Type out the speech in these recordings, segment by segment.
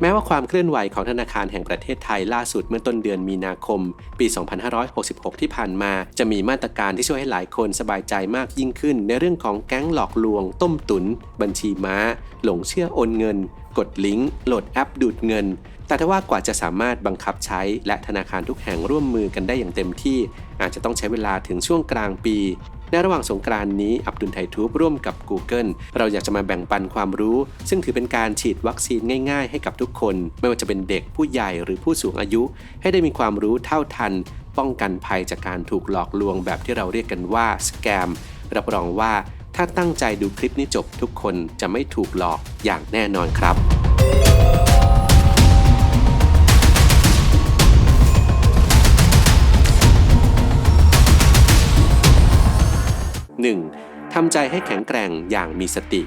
แม้ว่าความเคลื่อนไหวของธนาคารแห่งประเทศไทยล่าสุดเมื่อต้นเดือนมีนาคม ปี 2566 ที่ผ่านมา จะมีมาตรการที่ช่วยให้หลายคนสบายใจมากยิ่งขึ้น ในเรื่องของแก๊งหลอกลวง ต้มตุน บัญชีม้า หลงเชื่อโอนเงิน กดลิงก์โหลดแอปดูดเงิน แต่ถ้าว่ากว่าจะสามารถบังคับใช้และธนาคารทุกแห่งร่วมมือกันได้อย่างเต็มที่ อาจจะต้องใช้เวลาถึงช่วงกลางปี ในระหว่างสงกรานนี้อับดุลไททูบร่วมกับ Google เราอยากจะมาแบ่งปันความรู้ ซึ่งถือเป็นการฉีดวัคซีนง่ายๆ ให้กับทุกคน ไม่ว่าจะเป็นเด็กผู้ใหญ่หรือผู้สูงอายุ ให้ได้มีความรู้เท่าทัน ป้องกันภัยจากการถูกหลอกลวงแบบที่เราเรียกกันว่าสแกมรับรองว่าถ้าตั้งใจดูคลิปนี้จบทุกคนจะไม่ถูกหลอกอย่างแน่นอนครับ 1. ทำใจให้แข็งแกร่งอย่างมีสติ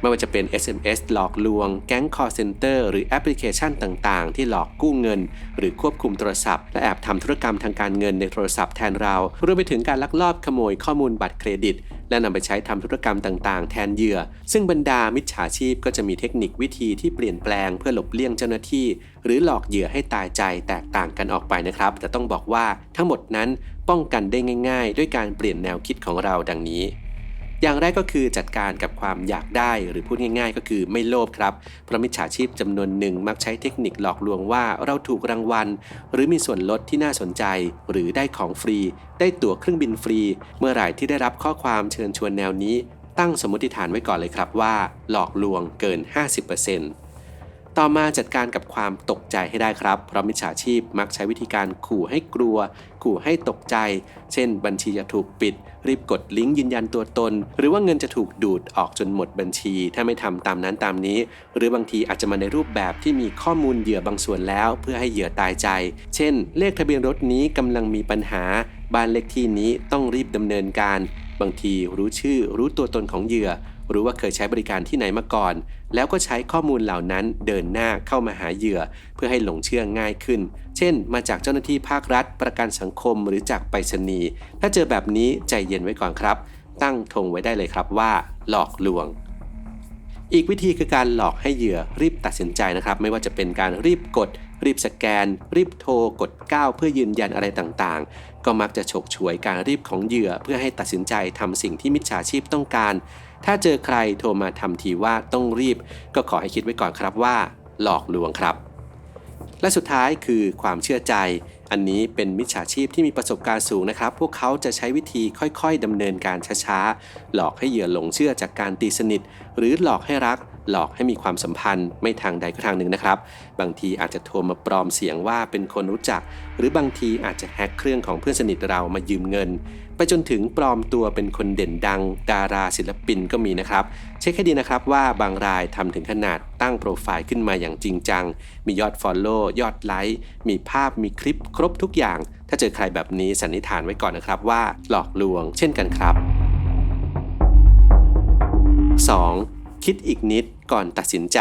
ไม่ว่าจะเป็น SMS หลอกลวง แก๊ง call center หรือแอปพลิเคชันต่างๆ ที่หลอกกู้เงิน หรือควบคุมโทรศัพท์ และแอบทำธุรกรรมทางการเงินในโทรศัพท์แทนเรารวมไปถึงการลักลอบขโมยข้อมูลบัตรเครดิต และนำไปใช้ทำธุรกรรมต่างๆ แทนเหยื่อ ซึ่งบรรดามิจฉาชีพก็จะมีเทคนิควิธีที่เปลี่ยนแปลงเพื่อหลบเลี่ยงเจ้าหน้าที่ หรือหลอกเหยื่อให้ตายใจแตกต่างกันออกไปนะครับ แต่ต้องบอกว่าทั้งหมดนั้นป้องกันได้ง่าย ๆ ด้วยการเปลี่ยนแนวคิดของเราดังนี้ อย่างแรกก็คือจัดการกับความอยากได้หรือพูดง่ายๆ ก็คือไม่โลภครับ เพราะมิจฉาชีพจำนวนหนึ่งมักใช้เทคนิคหลอกลวงว่าเราถูกรางวัล หรือมีส่วนลดที่น่าสนใจ หรือได้ของฟรี ได้ตั๋วเครื่องบินฟรี เมื่อไหร่ที่ได้รับข้อความเชิญชวนแนวนี้ ตั้งสมมติฐานไว้ก่อนเลยครับว่า หลอกลวงเกิน 50% ต่อมาจัดการกับความตกใจให้ได้ครับ เพราะมิจฉาชีพมักใช้วิธีการขู่ให้กลัว ขู่ให้ตกใจ เช่น บัญชีจะถูกปิด รีบกดลิงก์ยืนยันตัวตน หรือว่าเงินจะถูกดูดออกจนหมดบัญชี ถ้าไม่ทำตามนั้นตามนี้ หรือบางทีอาจจะมาในรูปแบบที่มีข้อมูลเหยื่อบางส่วนแล้ว เพื่อให้เหยื่อตายใจ เช่น เลขทะเบียนรถนี้กำลังมีปัญหา บ้านเลขที่นี้ต้องรีบดำเนินการ บางทีรู้ชื่อรู้ตัวตนของเหยื่อ รู้ว่าเคยใช้บริการที่ไหนมาก่อน แล้วก็ใช้ข้อมูลเหล่านั้นเดินหน้าเข้ามาหาเหยื่อ เพื่อให้หลงเชื่อง่ายขึ้น เช่น มาจากเจ้าหน้าที่ภาครัฐ ประกันสังคมหรือจากไปรษณีย์ถ้าเจอแบบนี้ใจเย็นไว้ก่อนครับ ตั้งธงไว้ได้เลยครับว่า หลอกลวงอีกวิธีคือการหลอกให้เหยื่อรีบตัดสินใจนะครับ ไม่ว่าจะเป็นการรีบกด รีบสแกน รีบโทรกด 9 เพื่อยืนยันอะไรต่างๆ ก็มักจะฉกฉวยการรีบของเหยื่อเพื่อให้ตัดสินใจทำสิ่งที่มิจฉาชีพต้องการ ถ้าเจอใครโทรมาทำทีว่าต้องรีบ ก็ขอให้คิดไว้ก่อนครับว่า หลอกลวงครับ และสุดท้ายคือความเชื่อใจอันนี้เป็นมิจฉาชีพที่มีประสบการณ์สูงนะครับ พวกเขาจะใช้วิธีค่อยๆดำเนินการช้าๆ หลอกให้เหยื่อหลงเชื่อจากการตีสนิท หรือหลอกให้รัก หลอกให้มีความสัมพันธ์ไม่ทางใดก็ทางหนึ่งนะครับ บางทีอาจจะโทรมาปลอมเสียงว่าเป็นคนรู้จัก หรือบางทีอาจจะแฮ็กเครื่องของเพื่อนสนิทเรามายืมเงิน ไปจนถึงปลอมตัวเป็นคนเด่นดัง ดาราศิลปินก็มีนะครับ เช็คให้ดีนะครับว่าบางรายทำถึงขนาดตั้งโปรไฟล์ขึ้นมาอย่างจริงจัง มียอด Follow ยอดไลค์มีภาพมีคลิปครบทุกอย่าง ถ้าเจอใครแบบนี้สันนิษฐานไว้ก่อนนะครับว่าหลอกลวง เช่นกันครับ 2. คิดอีกนิดก่อนตัดสินใจ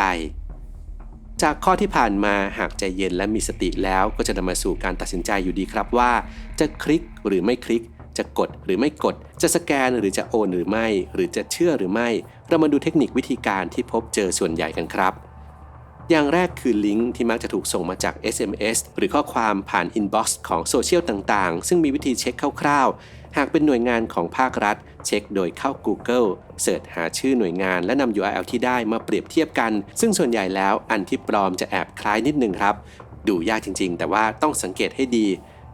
จากข้อที่ผ่านมาหากใจเย็นและมีสติแล้วก็จะนำมาสู่การตัดสินใจอยู่ดีครับว่า จะคลิกหรือไม่คลิก จะกดหรือไม่กด จะสแกนหรือจะโอนหรือไม่ หรือจะเชื่อหรือไม่ เรามาดูเทคนิควิธีการที่พบเจอส่วนใหญ่กันครับอย่างแรกคือลิงก์ที่มักจะถูกส่งมาจาก SMS หรือข้อความผ่านอินบ็อกซ์ของโซเชียลต่างๆ ซึ่งมีวิธีเช็คคร่าวๆ หากเป็นหน่วยงานของภาครัฐ เช็คโดยเข้า Google เสิร์ชหาชื่อหน่วยงานและนำ URL ที่ได้มาเปรียบเทียบกัน ซึ่งส่วนใหญ่แล้วอันที่ปลอมจะแอบคล้ายนิดนึงครับ ดูยากจริง ๆ แต่ว่าต้องสังเกตให้ดี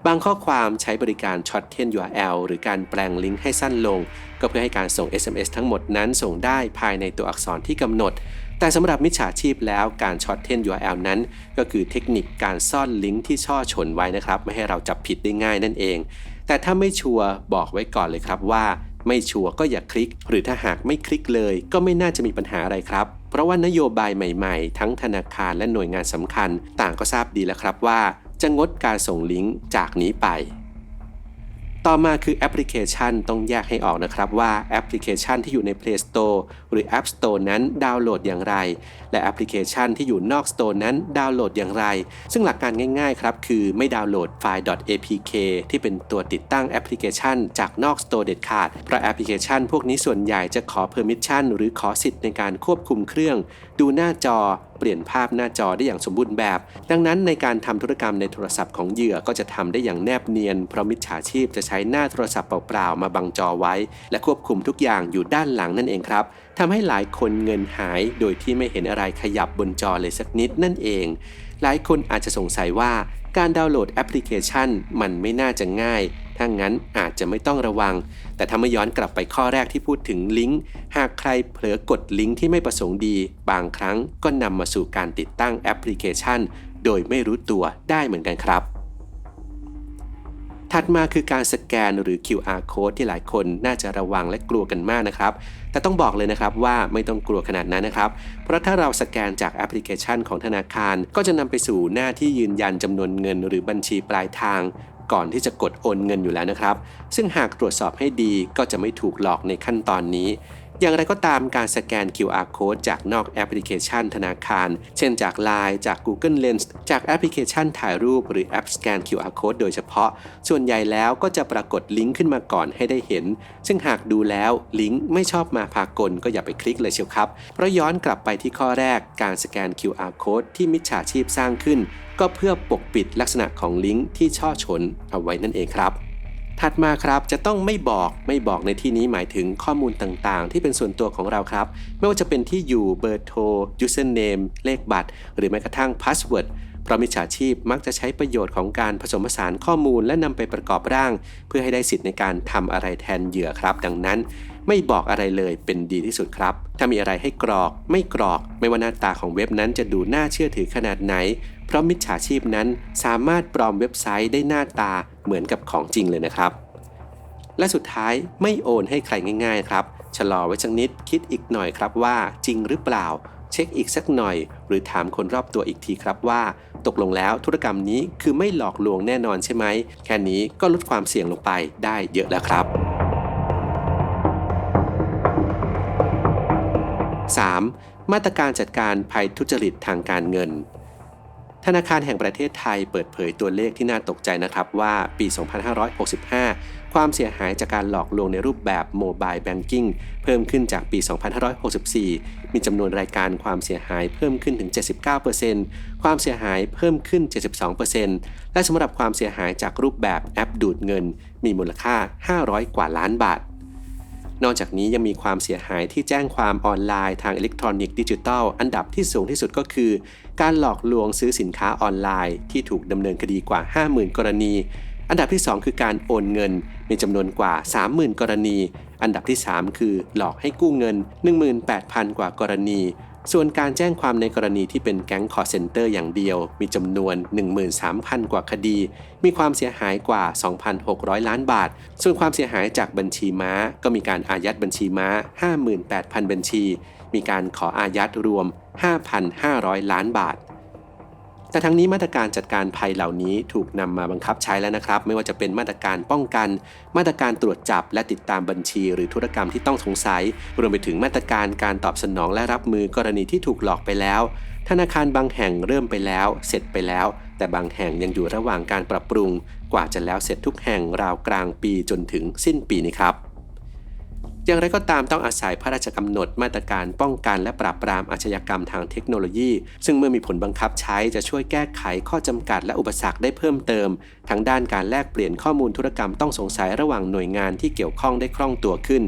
บางข้อความใช้บริการช็อตเทน URL หรือการแปลงลิงก์ให้สั้นลง ก็เพื่อให้การส่ง SMS ทั้งหมดนั้นส่งได้ภายในตัวอักษรที่กำหนดแต่สำหรับมิจฉาชีพแล้วการช็อตเทน URL นั้น ก็คือเทคนิคการซ่อนลิงก์ที่ช่อฉนไว้นะครับ ไม่ให้เราจับผิดได้ง่ายนั่นเอง แต่ถ้าไม่ชัวร์บอกไว้ก่อนเลยครับว่า ไม่ชัวร์ก็อย่าคลิก หรือถ้าหากไม่คลิกเลย ก็ไม่น่าจะมีปัญหาอะไรครับ เพราะว่านโยบายใหม่ๆ ทั้งธนาคารและหน่วยงานสำคัญ ต่างก็ทราบดีแล้วครับว่า จะงดการส่งลิงก์จากนี้ไป ต่อมาคือแอปพลิเคชันต้องแยกให้ออกนะครับว่าแอปพลิเคชันที่อยู่ใน Play Store หรือ App Store นั้นดาวน์โหลดอย่างไร และแอปพลิเคชันที่อยู่นอก Store นั้นดาวน์โหลดอย่างไร ซึ่งหลักการง่ายๆครับคือไม่ดาวน์โหลดไฟล์ .apk ที่เป็นตัวติดตั้งแอปพลิเคชัน จากนอก Store เด็ดขาดเพราะแอปพลิเคชัน พวกนี้ส่วนใหญ่จะขอ Permission หรือขอสิทธิ์ในการควบคุมเครื่อง ดูหน้าจอเปลี่ยนภาพหน้าจอได้อย่างสมบูรณ์แบบ ดังนั้นในการทำธุรกรรมในโทรศัพท์ของเหยื่อก็จะทำได้อย่างแนบเนียน เพราะมิจฉาชีพจะใช้หน้าโทรศัพท์เปล่าๆมาบังจอไว้ และควบคุมทุกอย่างอยู่ด้านหลังนั่นเองครับทำให้หลายคนเงินหายโดยที่ไม่เห็นอะไรขยับบนจอเลยสักนิดนั่นเอง หลายคนอาจจะสงสัยว่าการดาวน์โหลดแอปพลิเคชัน มันไม่น่าจะง่าย ถ้างั้นอาจจะไม่ต้องระวัง แต่ถ้ามาย้อนกลับไปข้อแรกที่พูดถึงลิงก์ หากใครเผลอกดลิงก์ที่ไม่ประสงค์ดี บางครั้งก็นำมาสู่การติดตั้งแอปพลิเคชัน โดยไม่รู้ตัวได้เหมือนกันครับ ถัดมาคือการสแกนหรือ QR code ที่หลายคนน่าจะระวังและกลัวกันมากนะครับ แต่ต้องบอกเลยนะครับว่าไม่ต้องกลัวขนาดนั้นนะครับ เพราะถ้าเราสแกนจากแอปพลิเคชันของธนาคาร ก็จะนำไปสู่หน้าที่ยืนยันจำนวนเงิน หรือบัญชีปลายทาง ก่อนที่จะกดโอนเงินอยู่แล้วนะครับ ซึ่งหากตรวจสอบให้ดีก็จะไม่ถูกหลอกในขั้นตอนนี้ อย่างไรก็ตามการสแกน QR code จากนอกแอปพลิเคชันธนาคาร เช่นจาก Line จาก Google Lens จากแอปพลิเคชันถ่ายรูปหรือแอปสแกน QR code โดยเฉพาะ ส่วนใหญ่แล้วก็จะปรากฏลิงก์ขึ้นมาก่อนให้ได้เห็น ซึ่งหากดูแล้วลิงก์ไม่ชอบมาพากลก็อย่าไปคลิกเลยเชียวครับ เพราะย้อนกลับไปที่ข้อแรกการสแกน QR code ที่มิจฉาชีพสร้างขึ้น ก็เพื่อปกปิดลักษณะของลิงก์ที่ช่อฉนเอาไว้นั่นเองครับ ถัดมาครับจะต้องไม่บอกไม่บอกในที่นี้หมายถึงข้อมูลต่างๆ ที่เป็นส่วนตัวของเราครับ ไม่ว่าจะเป็นที่อยู่เบอร์โทร username เลขบัตร หรือแม้กระทั่ง password เพราะมิจฉาชีพมักจะใช้ประโยชน์ของการผสมผสานข้อมูลและนำไปประกอบร่าง เพื่อให้ได้สิทธิ์ในการทำอะไรแทนเหยื่อครับ ดังนั้น ไม่บอกอะไรเลยเป็นดีที่สุดครับ ถ้ามีอะไรให้กรอก ไม่กรอก ไม่ว่าหน้าตาของเว็บนั้นจะดูน่าเชื่อถือขนาดไหน เพราะมิจฉาชีพนั้นสามารถปลอมเว็บไซต์ได้หน้าตาเหมือนกับของจริงเลยนะครับ และสุดท้ายไม่โอนให้ใครง่าย ๆ ครับ ชะลอไว้สักนิดคิดอีกหน่อยครับว่าจริงหรือเปล่า เช็คอีกสักหน่อย หรือถามคนรอบตัวอีกทีครับว่า ตกลงแล้วธุรกรรมนี้คือไม่หลอกลวงแน่นอนใช่ไหมแค่นี้ก็ลดความเสี่ยงลงไปได้เยอะแล้วครับ 3. มาตรการจัดการภัยทุจริตทางการเงิน ธนาคารแห่งประเทศไทยเปิดเผยตัวเลขที่น่าตกใจนะครับว่าปี 2565 ความเสียหายจากการหลอกลวงในรูปแบบโมบายแบงกิ้งเพิ่มขึ้นจากปี 2564 มีจำนวนรายการความเสียหายเพิ่มขึ้นถึง 79%ความเสียหายเพิ่มขึ้น 72%และสำหรับความเสียหายจากรูปแบบแอปดูดเงิน มีมูลค่า 500 กว่าล้านบาท นอกจากนี้ยังมีความเสียหายที่แจ้งความออนไลน์ทางอิเล็กทรอนิกส์ดิจิทัล อันดับที่สูงที่สุดก็คือ การหลอกลวงซื้อสินค้าออนไลน์ ที่ถูกดำเนินคดีกว่า 50,000 กรณี อันดับที่ 2 คือการโอนเงิน มีจำนวนกว่า 30,000 กรณี อันดับที่ 3 คือหลอกให้กู้เงิน 18,000 กว่ากรณี ส่วนการแจ้งความในกรณีที่เป็นแก๊งคอร์เซนเตอร์อย่างเดียว มีจำนวน 13,000 กว่าคดี มีความเสียหายกว่า 2,600 ล้านบาท ส่วนความเสียหายจากบัญชีม้า ก็มีการอายัดบัญชีม้า 58,000 บัญชี มีการขออายัดรวม 5,500 ล้านบาท แต่ทั้งนี้มาตรการจัดการภัยเหล่านี้ถูกนำมาบังคับใช้แล้วนะครับ ไม่ว่าจะเป็นมาตรการป้องกัน มาตรการตรวจจับ และติดตามบัญชี หรือธุรกรรมที่ต้องสงสัย รวมไปถึงมาตรการการตอบสนองและรับมือกรณีที่ถูกหลอกไปแล้ว ธนาคารบางแห่งเริ่มไปแล้ว เสร็จไปแล้ว แต่บางแห่งยังอยู่ระหว่างการปรับปรุง กว่าจะแล้วเสร็จทุกแห่งราวกลางปีจนถึงสิ้นปีนี้ครับ อย่างไรก็ตามต้องอาศัยพระราชกำหนดมาตรการป้องกันและปราบปรามอาชญากรรมทางเทคโนโลยี ซึ่งเมื่อมีผลบังคับใช้จะช่วยแก้ไขข้อจำกัดและอุปสรรคได้เพิ่มเติม ทั้งด้านการแลกเปลี่ยนข้อมูลธุรกรรมต้องสงสัยระหว่างหน่วยงานที่เกี่ยวข้องได้คล่องตัวขึ้น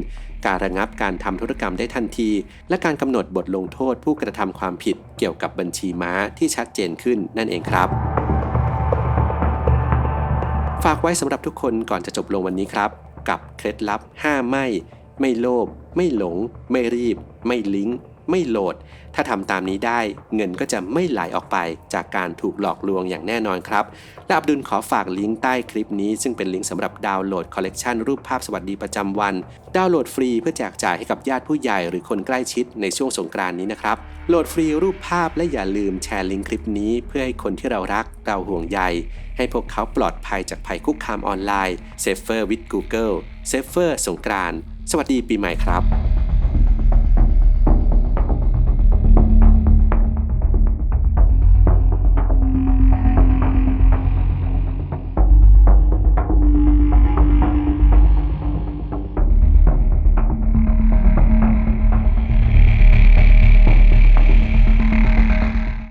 การระงับการทำธุรกรรมได้ทันที และการกำหนดบทลงโทษผู้กระทำความผิดเกี่ยวกับบัญชีม้าที่ชัดเจนขึ้นนั่นเองครับ ฝากไว้สำหรับทุกคนก่อนจะจบลงวันนี้ครับ กับเคล็ดลับ 5 ไม่ ไม่โลภไม่หลง ไม่รีบ ไม่ลิงก์ไม่โหลด ถ้าทำตามนี้ได้ เงินก็จะไม่ไหลออกไปจากการถูกหลอกลวงอย่างแน่นอนครับ และอับดุลขอฝากลิงก์ใต้คลิปนี้ ซึ่งเป็นลิงก์สำหรับดาวน์โหลดคอลเลกชันรูปภาพสวัสดีประจำวัน ดาวน์โหลดฟรีเพื่อแจกจ่ายให้กับญาติผู้ใหญ่หรือคนใกล้ชิดในช่วงสงกรานนี้นะครับ โหลดฟรีรูปภาพและอย่าลืมแชร์ลิงก์คลิปนี้ เพื่อให้คนที่เรารักเราห่วงใยให้พวกเขาปลอดภัยจากภัยคุกคามออนไลน์ Safer with Google Safer สงกราน สวัสดีปีใหม่ครับ